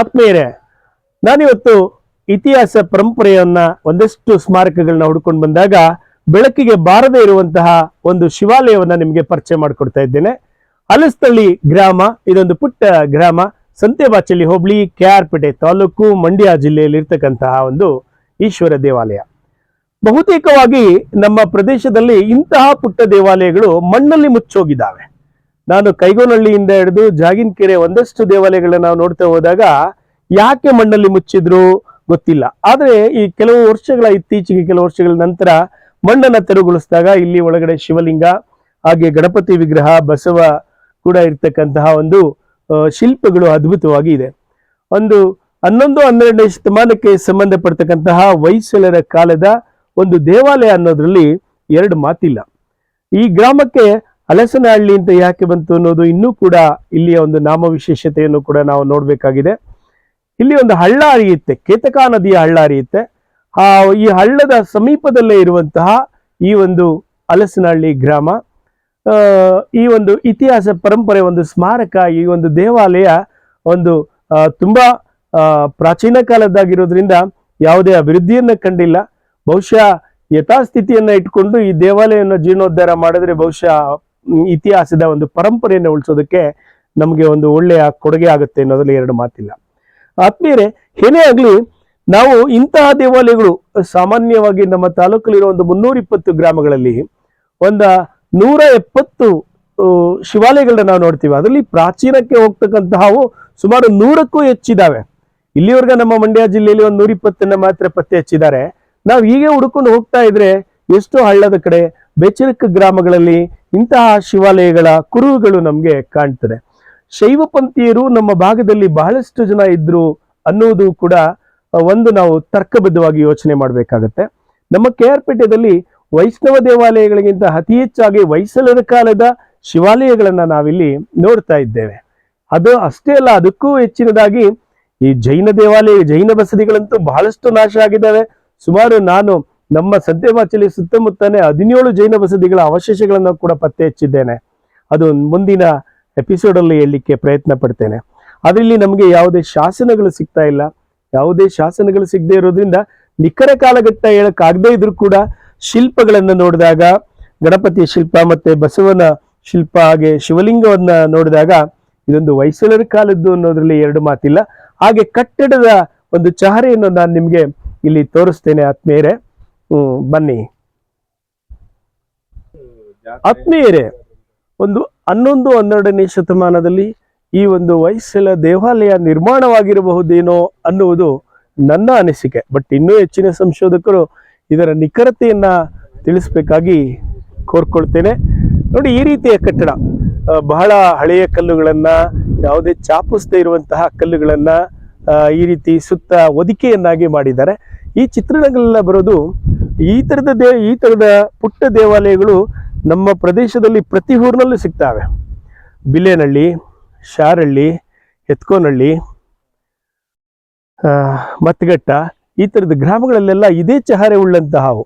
ಆತ್ಮೀಯರೇ, ನಾನಿವತ್ತು ಇತಿಹಾಸ ಪರಂಪರೆಯನ್ನ ಒಂದಷ್ಟು ಸ್ಮಾರಕಗಳನ್ನ ಹುಡ್ಕೊಂಡು ಬಂದಾಗ ಬೆಳಕಿಗೆ ಬಾರದೇ ಇರುವಂತಹ ಒಂದು ಶಿವಾಲಯವನ್ನ ನಿಮಗೆ ಪರಿಚಯ ಮಾಡಿಕೊಡ್ತಾ ಇದ್ದೇನೆ. ಅಲಸ್ತಳ್ಳಿ ಗ್ರಾಮ, ಇದೊಂದು ಪುಟ್ಟ ಗ್ರಾಮ. ಸಂತೆಬಾಚಳ್ಳಿ ಹೋಬಳಿ ಕೆ ಆರ್ ಪೇಟೆ ತಾಲೂಕು, ಮಂಡ್ಯ ಜಿಲ್ಲೆಯಲ್ಲಿ ಇರ್ತಕ್ಕಂತಹ ಒಂದು ಈಶ್ವರ ದೇವಾಲಯ. ಬಹುತೇಕವಾಗಿ ನಮ್ಮ ಪ್ರದೇಶದಲ್ಲಿ ಇಂತಹ ಪುಟ್ಟ ದೇವಾಲಯಗಳು ಮಣ್ಣಲ್ಲಿ ಮುಚ್ಚೋಗಿದ್ದಾವೆ. ನಾನು ಕೈಗೋನಹಳ್ಳಿಯಿಂದ ಹಿಡಿದು ಜಾಗಿನಕೆರೆ ಒಂದಷ್ಟು ದೇವಾಲಯಗಳನ್ನ ನಾವು ನೋಡ್ತಾ ಹೋದಾಗ ಯಾಕೆ ಮಣ್ಣಲ್ಲಿ ಮುಚ್ಚಿದ್ರು ಗೊತ್ತಿಲ್ಲ. ಆದ್ರೆ ಈ ಕೆಲವು ವರ್ಷಗಳ, ಇತ್ತೀಚೆಗೆ ಕೆಲವು ವರ್ಷಗಳ ನಂತರ ಮಣ್ಣನ್ನು ತೆರವುಗೊಳಿಸಿದಾಗ ಇಲ್ಲಿ ಒಳಗಡೆ ಶಿವಲಿಂಗ, ಹಾಗೆ ಗಣಪತಿ ವಿಗ್ರಹ, ಬಸವ ಕೂಡ ಇರ್ತಕ್ಕಂತಹ ಒಂದು ಶಿಲ್ಪಗಳು ಅದ್ಭುತವಾಗಿ ಇದೆ. ಒಂದು ಹನ್ನೊಂದು, ಹನ್ನೆರಡನೇ ಶತಮಾನಕ್ಕೆ ಸಂಬಂಧಪಡ್ತಕ್ಕಂತಹ ಹೊಯ್ಸಳರ ಕಾಲದ ಒಂದು ದೇವಾಲಯ ಅನ್ನೋದ್ರಲ್ಲಿ ಎರಡು ಮಾತಿಲ್ಲ. ಈ ಗ್ರಾಮಕ್ಕೆ ಹಲಸನಹಳ್ಳಿ ಅಂತ ಯಾಕೆ ಬಂತು ಅನ್ನೋದು ಇನ್ನೂ ಕೂಡ ಇಲ್ಲಿಯ ಒಂದು ನಾಮ ವಿಶೇಷತೆಯನ್ನು ಕೂಡ ನಾವು ನೋಡಬೇಕಾಗಿದೆ. ಇಲ್ಲಿ ಒಂದು ಹಳ್ಳ ಅರಿಯುತ್ತೆ ಕೇತಕಾ ನದಿಯ ಹಳ್ಳ ಅರಿಯುತ್ತೆ ಆ, ಈ ಹಳ್ಳದ ಸಮೀಪದಲ್ಲೇ ಇರುವಂತಹ ಈ ಒಂದು ಹಲಸನಹಳ್ಳಿ ಗ್ರಾಮ. ಈ ಒಂದು ಇತಿಹಾಸ ಪರಂಪರೆ ಒಂದು ಸ್ಮಾರಕ, ಈ ಒಂದು ದೇವಾಲಯ ಒಂದು ತುಂಬಾ ಪ್ರಾಚೀನ ಕಾಲದ್ದಾಗಿರೋದ್ರಿಂದ ಯಾವುದೇ ಅಭಿವೃದ್ಧಿಯನ್ನು ಕಂಡಿಲ್ಲ. ಬಹುಶಃ ಯಥಾಸ್ಥಿತಿಯನ್ನು ಇಟ್ಕೊಂಡು ಈ ದೇವಾಲಯವನ್ನು ಜೀರ್ಣೋದ್ಧಾರ ಮಾಡಿದ್ರೆ ಬಹುಶಃ ಇತಿಹಾಸದ ಒಂದು ಪರಂಪರೆಯನ್ನು ಉಳಿಸೋದಕ್ಕೆ ನಮಗೆ ಒಂದು ಒಳ್ಳೆಯ ಕೊಡುಗೆ ಆಗುತ್ತೆ ಅನ್ನೋದ್ರಲ್ಲಿ ಎರಡು ಮಾತಿಲ್ಲ. ಆತ್ಮೀಯರೇ ಏನೇ ಆಗಲಿ ನಾವು ಇಂತಹ ದೇವಾಲಯಗಳು, ಸಾಮಾನ್ಯವಾಗಿ ನಮ್ಮ ತಾಲೂಕಲ್ಲಿರೋ ಒಂದು ಮುನ್ನೂರ ಇಪ್ಪತ್ತು ಗ್ರಾಮಗಳಲ್ಲಿ ಒಂದು ನೂರ ಎಪ್ಪತ್ತು ಶಿವಾಲಯಗಳನ್ನ ನಾವು ನೋಡ್ತೀವಿ. ಅದರಲ್ಲಿ ಪ್ರಾಚೀನಕ್ಕೆ ಹೋಗ್ತಕ್ಕಂತಹವು ಸುಮಾರು ನೂರಕ್ಕೂ ಹೆಚ್ಚಿದಾವೆ. ಇಲ್ಲಿವರೆಗೂ ನಮ್ಮ ಮಂಡ್ಯ ಜಿಲ್ಲೆಯಲ್ಲಿ ಒಂದು ನೂರ ಇಪ್ಪತ್ತನ್ನ ಮಾತ್ರ ಪತ್ತೆ ಹಚ್ಚಿದ್ದಾರೆ. ನಾವು ಹೀಗೆ ಹುಡುಕೊಂಡು ಹೋಗ್ತಾ ಇದ್ರೆ ಎಷ್ಟೋ ಹಳ್ಳದ ಕಡೆ ಬೆಚ್ಚರಕ್ಕ ಗ್ರಾಮಗಳಲ್ಲಿ ಇಂತಹ ಶಿವಾಲಯಗಳ ಕುರುಹುಗಳು ನಮಗೆ ಕಾಣ್ತದೆ. ಶೈವ ಪಂಥೀಯರು ನಮ್ಮ ಭಾಗದಲ್ಲಿ ಬಹಳಷ್ಟು ಜನ ಇದ್ರು ಅನ್ನೋದು ಕೂಡ ಒಂದು ನಾವು ತರ್ಕಬದ್ಧವಾಗಿ ಯೋಚನೆ ಮಾಡಬೇಕಾಗತ್ತೆ. ನಮ್ಮ ಕೆ ಆರ್ ಪೇಟೆದಲ್ಲಿ ವೈಷ್ಣವ ದೇವಾಲಯಗಳಿಗಿಂತ ಅತಿ ಹೆಚ್ಚಾಗಿ ಹೊಯ್ಸಲರ ಕಾಲದ ಶಿವಾಲಯಗಳನ್ನ ನಾವಿಲ್ಲಿ ನೋಡ್ತಾ ಇದ್ದೇವೆ. ಅದು ಅಷ್ಟೇ ಅಲ್ಲ, ಅದಕ್ಕೂ ಹೆಚ್ಚಿನದಾಗಿ ಈ ಜೈನ ದೇವಾಲಯ, ಜೈನ ಬಸದಿಗಳಂತೂ ಬಹಳಷ್ಟು ನಾಶ ಆಗಿದ್ದಾವೆ. ಸುಮಾರು ನಾನು ನಮ್ಮ ಸದ್ಯವಾಚಲಿ ಸುತ್ತಮುತ್ತನೇ ಹದಿನೇಳು ಜೈನ ಬಸದಿಗಳ ಅವಶೇಷಗಳನ್ನು ಕೂಡ ಪತ್ತೆ ಹಚ್ಚಿದ್ದೇನೆ. ಅದು ಮುಂದಿನ ಎಪಿಸೋಡ್ ಅಲ್ಲಿ ಹೇಳಲಿಕ್ಕೆ ಪ್ರಯತ್ನ ಪಡ್ತೇನೆ. ಅದರಲ್ಲಿ ನಮಗೆ ಯಾವುದೇ ಶಾಸನಗಳು ಸಿಗ್ತಾ ಇಲ್ಲ. ಯಾವುದೇ ಶಾಸನಗಳು ಸಿಗದೆ ಇರೋದ್ರಿಂದ ನಿಖರ ಕಾಲಘಟ್ಟ ಹೇಳಕ್ಕಾಗದೇ ಇದ್ರೂ ಕೂಡ ಶಿಲ್ಪಗಳನ್ನು ನೋಡಿದಾಗ ಗಣಪತಿಯ ಶಿಲ್ಪ ಮತ್ತೆ ಬಸವನ ಶಿಲ್ಪ ಹಾಗೆ ಶಿವಲಿಂಗವನ್ನ ನೋಡಿದಾಗ ಇದೊಂದು ಹೊಯ್ಸಳರ ಕಾಲದ್ದು ಅನ್ನೋದ್ರಲ್ಲಿ ಎರಡು ಮಾತಿಲ್ಲ. ಹಾಗೆ ಕಟ್ಟಡದ ಒಂದು ಚಹರೆಯನ್ನು ನಾನು ನಿಮಗೆ ಇಲ್ಲಿ ತೋರಿಸ್ತೇನೆ ಆತ್ಮೀಯರೇ. ಬನ್ನಿ. ಆತ್ಮೀಯರೇ, ಒಂದು ಹನ್ನೊಂದು, ಹನ್ನೆರಡನೇ ಶತಮಾನದಲ್ಲಿ ಈ ಒಂದು ವಯಸ್ಸಲ ದೇವಾಲಯ ನಿರ್ಮಾಣವಾಗಿರಬಹುದೇನೋ ಅನ್ನುವುದು ನನ್ನ ಅನಿಸಿಕೆ. ಬಟ್ ಇನ್ನೂ ಹೆಚ್ಚಿನ ಸಂಶೋಧಕರು ಇದರ ನಿಖರತೆಯನ್ನ ತಿಳಿಸ್ಬೇಕಾಗಿ ಕೋರ್ಕೊಳ್ತೇನೆ. ನೋಡಿ, ಈ ರೀತಿಯ ಕಟ್ಟಡ ಬಹಳ ಹಳೆಯ ಕಲ್ಲುಗಳನ್ನ, ಯಾವುದೇ ಚಾಪಿಸದೇ ಇರುವಂತಹ ಕಲ್ಲುಗಳನ್ನ ಈ ರೀತಿ ಸುತ್ತ ಒದಿಕೆಯನ್ನಾಗಿ ಮಾಡಿದ್ದಾರೆ. ಈ ಚಿತ್ರಣಗಳೆಲ್ಲ ಬರೋದು ಈ ತರದ ದೇ, ಈ ತರದ ಪುಟ್ಟ ದೇವಾಲಯಗಳು ನಮ್ಮ ಪ್ರದೇಶದಲ್ಲಿ ಪ್ರತಿ ಊರಿನಲ್ಲೂ ಸಿಗ್ತವೆ. ಬಿಲೇನಹಳ್ಳಿ ಶಾರಳ್ಳಿ, ಎತ್ಕೋನಹಳ್ಳಿ ಮತ್ಗಟ್ಟ, ಈ ಥರದ ಗ್ರಾಮಗಳಲ್ಲೆಲ್ಲ ಇದೇ ಚಹರೆ ಉಳ್ಳಂತಹವು.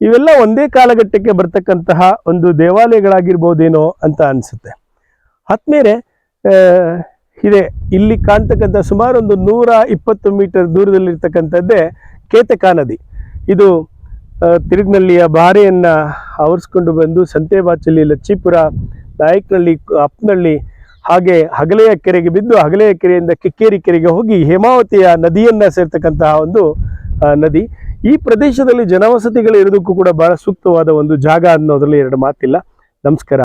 ಇವೆಲ್ಲ ಒಂದೇ ಕಾಲಘಟ್ಟಕ್ಕೆ ಬರ್ತಕ್ಕಂತಹ ಒಂದು ದೇವಾಲಯಗಳಾಗಿರ್ಬೋದೇನೋ ಅಂತ ಅನಿಸುತ್ತೆ. ಆದ್ಮೇಲೆ ಇದೆ, ಇಲ್ಲಿ ಕಾಣ್ತಕ್ಕಂಥ ಸುಮಾರು ಒಂದು ನೂರ ಇಪ್ಪತ್ತು ಮೀಟರ್ ದೂರದಲ್ಲಿರ್ತಕ್ಕಂಥದ್ದೇ ಕೇತಕಾ ನದಿ. ಇದು ತಿರುಗ್ನಳ್ಳಿಯ ಬಾರೆಯನ್ನ ಆವರಿಸ್ಕೊಂಡು ಬಂದು ಸಂತೆಬಾಚಲ್ಲಿ ಲಚ್ಚಿಪುರ ನಾಯಕನಹಳ್ಳಿ ಅಪ್ನಳ್ಳಿ, ಹಾಗೆ ಹಗಲೆಯ ಕೆರೆಗೆ ಬಿದ್ದು ಹಗಲೆಯ ಕೆರೆಯಿಂದ ಕಿಕ್ಕೇರಿ ಕೆರೆಗೆ ಹೋಗಿ ಹೇಮಾವತಿಯ ನದಿಯನ್ನ ಸೇರ್ತಕ್ಕಂತಹ ಒಂದು ನದಿ. ಈ ಪ್ರದೇಶದಲ್ಲಿ ಜನವಸತಿಗಳು ಇರೋದಕ್ಕೂ ಕೂಡ ಬಹಳ ಸೂಕ್ತವಾದ ಒಂದು ಜಾಗ ಅನ್ನೋದ್ರಲ್ಲಿ ಎರಡು ಮಾತಿಲ್ಲ. ನಮಸ್ಕಾರ.